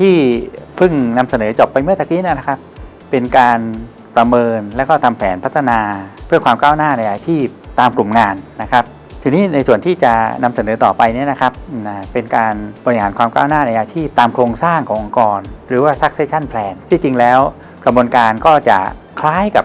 ที่เพิ่งนำเสนอจบไปเมื่อตะกี้นะครับ เป็นการประเมินและก็ทำแผนพัฒนาเพื่อความก้าวหน้าในอาชีพตามกลุ่มงานนะครับ ทีนี้ในส่วนที่จะนำเสนอต่อไปเนี่ยนะครับเป็นการบริหารความก้าวหน้าในอาชีพตามโครงสร้างขององค์กร หรือว่า succession plan ที่จริงแล้วกระบวนการก็จะคล้ายกับ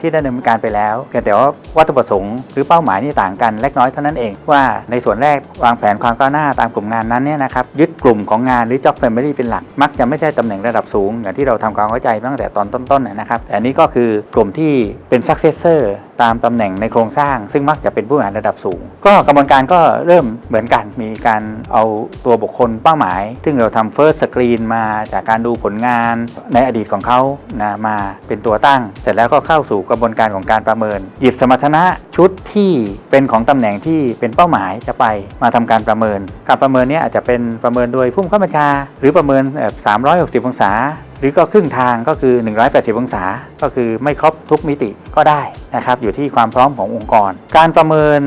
ที่ได้ดำเนินการไปแล้วเพียงแต่ว่าวัตถุประสงค์หรือเป้าหมายนี่ต่างกันเล็กน้อยเท่านั้นเองว่าในส่วนแรกวางแผนความก้าวหน้าตามกลุ่มงานนั้นเนี่ยนะครับยึดกลุ่มของงานหรือ job family เป็นหลัก มักจะไม่ใช่ตำแหน่งระดับสูง อย่างที่เราทำความเข้าใจตั้งแต่ตอนต้นๆนะครับแต่อันนี้ก็คือกลุ่มที่เป็น successor ตามตำแหน่งในโครงสร้าง ซึ่งมักจะเป็นผู้บริหารระดับสูง ก็กระบวนการก็เริ่มเหมือนกันมีการเอาตัวบุคคลเป้าหมาย ซึ่งเราทำ first screen มาจากการดูผลงานในอดีตของเขานะมาเป็นตัวตั้ง เสร็จแล้วก็เข้าสู่กระบวนการของการประเมิน หยิบสมรรถนะชุดที่เป็นของตำแหน่งที่เป็นเป้าหมายจะไปมาทำการประเมิน การประเมินนี้อาจจะเป็นประเมินโดยผู้บังคับบัญชา หรือประเมินแบบ360 องศา หรือก็ครึ่งทางก็คือ 180 องศา ก็คือไม่ครบทุกมิติก็ได้นะครับ อยู่ที่ความพร้อมขององค์กร การประเมิน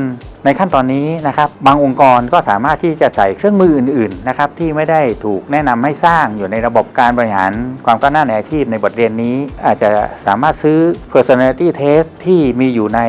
ในขั้นตอนนี้นะครับ บางองค์กรก็สามารถที่จะใส่เครื่องมืออื่นๆนะครับที่ไม่ได้ถูกแนะนำให้สร้างอยู่ในระบบการบริหารความก้าวหน้าในอาชีพในบทเรียนนี้ อาจจะสามารถซื้อ personality test ที่มีอยู่ใน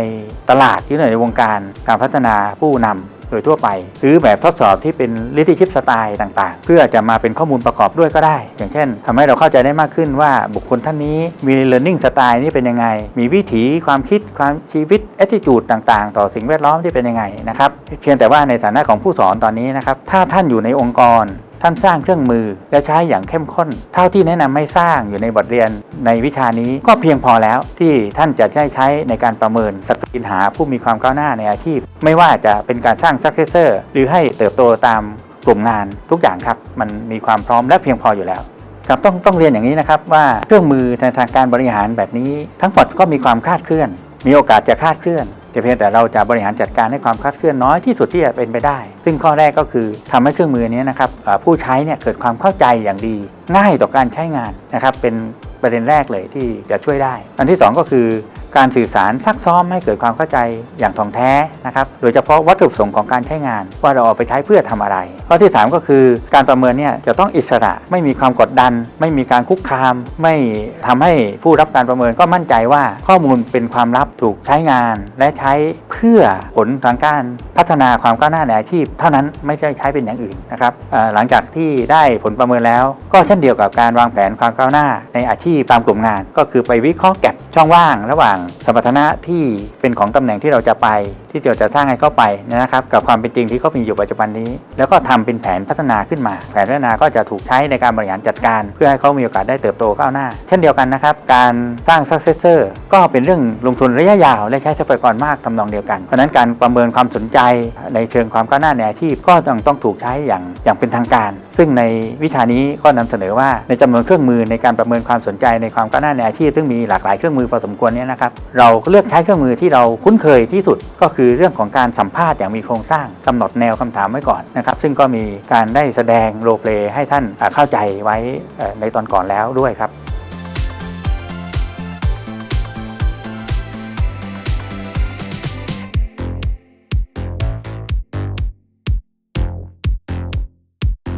ตลาดที่อยู่ในวงการการพัฒนาผู้นำ โดยทั่วไปหรือแบบทดสอบที่เป็นลิทิชิปสไตล์ต่างๆ เพื่อจะมาเป็นข้อมูลประกอบด้วยก็ได้ อย่างเช่นทำให้เราเข้าใจได้มากขึ้นว่าบุคคลท่านนี้มี learning สไตล์นี่เป็นยังไง มีวิถีความคิดความชีวิต attitude ต่างๆ ต่อสิ่งแวดล้อมที่เป็นยังไงนะครับเพียงแต่ว่าในฐานะของผู้สอนตอนนี้นะครับถ้าท่านอยู่ในองค์กร ท่านสร้างเครื่องมือและใช้อย่างเข้มข้น เท่าที่แนะนำให้สร้างอยู่ในบทเรียนในวิชานี้ก็เพียงพอแล้วที่ท่านจะได้ใช้ในการประเมินสกรีนหาผู้มีความก้าวหน้าในอาชีพ ไม่ว่าจะเป็นการสร้าง successor หรือให้เติบโตตามกลุ่มงานทุกอย่างครับมันมีความพร้อมและเพียงพออยู่แล้วครับต้องต้องเรียนอย่างนี้นะครับว่าเครื่องมือในทางการบริหารแบบนี้ ทั้งหมดก็มีความคาดเคลื่อน มีโอกาสจะคลาดเคลื่อนแต่เพียงแต่เราจะบริหารจัดการให้ความคลาดเคลื่อนน้อยที่สุดที่จะเป็นไปได้ ซึ่งข้อแรกก็คือทำให้เครื่องมือนี้นะครับผู้ใช้เนี่ยเกิดความเข้าใจอย่างดี ง่ายต่อการใช้งานนะครับเป็นประเด็นแรกเลยที่จะช่วยได้ อันที่สองก็คือ การสื่อสารซักซ้อมให้เกิดความเข้าใจอย่างถ่องแท้นะครับ โดยเฉพาะวัตถุประสงค์ของการใช้งาน ว่าเราเอาไปใช้เพื่อทำอะไร ข้อที่ 3 ก็คือการประเมินเนี่ยจะต้องอิสระไม่มีความกดดัน ไม่มีการคุกคาม ไม่ทำให้ผู้รับการประเมินก็มั่นใจว่าข้อมูลเป็นความลับถูกใช้งาน และใช้เพื่อผลทางการพัฒนาความก้าวหน้าในอาชีพ เท่านั้นไม่ใช่ใช้เป็นอย่างอื่นนะครับหลังจากที่ได้ผลประเมินแล้ว ก็เช่นเดียวกับการวางแผนความก้าวหน้าในอาชีพตามกลุ่มงาน ก็คือไปวิเคราะห์แก็บช่องว่าง ระหว่างสมรรถนะที่เป็นของตำแหน่งที่เราจะไป ที่เราจะสร้างให้เข้าไปนะครับ กับความเป็นจริงที่เขามีอยู่ปัจจุบันนี้ แล้วก็ทำเป็นแผนพัฒนาขึ้นมา แผนพัฒนาก็จะถูกใช้ในการบริหารจัดการ เพื่อให้เขามีโอกาสได้เติบโตก้าวหน้า เช่นเดียวกันนะครับ การสร้าง successor ก็เป็นเรื่องลงทุนระยะยาวและใช้ทรัพยากรมากทำนองเดียวกัน เพราะฉะนั้นการประเมินความสนใจในเชิงความก้าวหน้าในอาชีพก็ต้องต้องถูกใช้อย่างอย่างเป็นทางการ ซึ่งในวิชานี้ก็นำเสนอว่าในจำนวนเครื่องมือในการประเมินความสนใจในความก้าวหน้าในอาชีพซึ่งมีหลากหลายเครื่องมือพอสมควรเนี่ยนะครับเราเลือกใช้เครื่องมือที่เราคุ้นเคยที่สุดก็คือเรื่องของการสัมภาษณ์อย่างมีโครงสร้างกำหนดแนวคำถามไว้ก่อนนะครับซึ่งก็มีการได้แสดงโรเปลให้ท่านเข้าใจไว้ในตอนก่อนแล้วด้วยครับ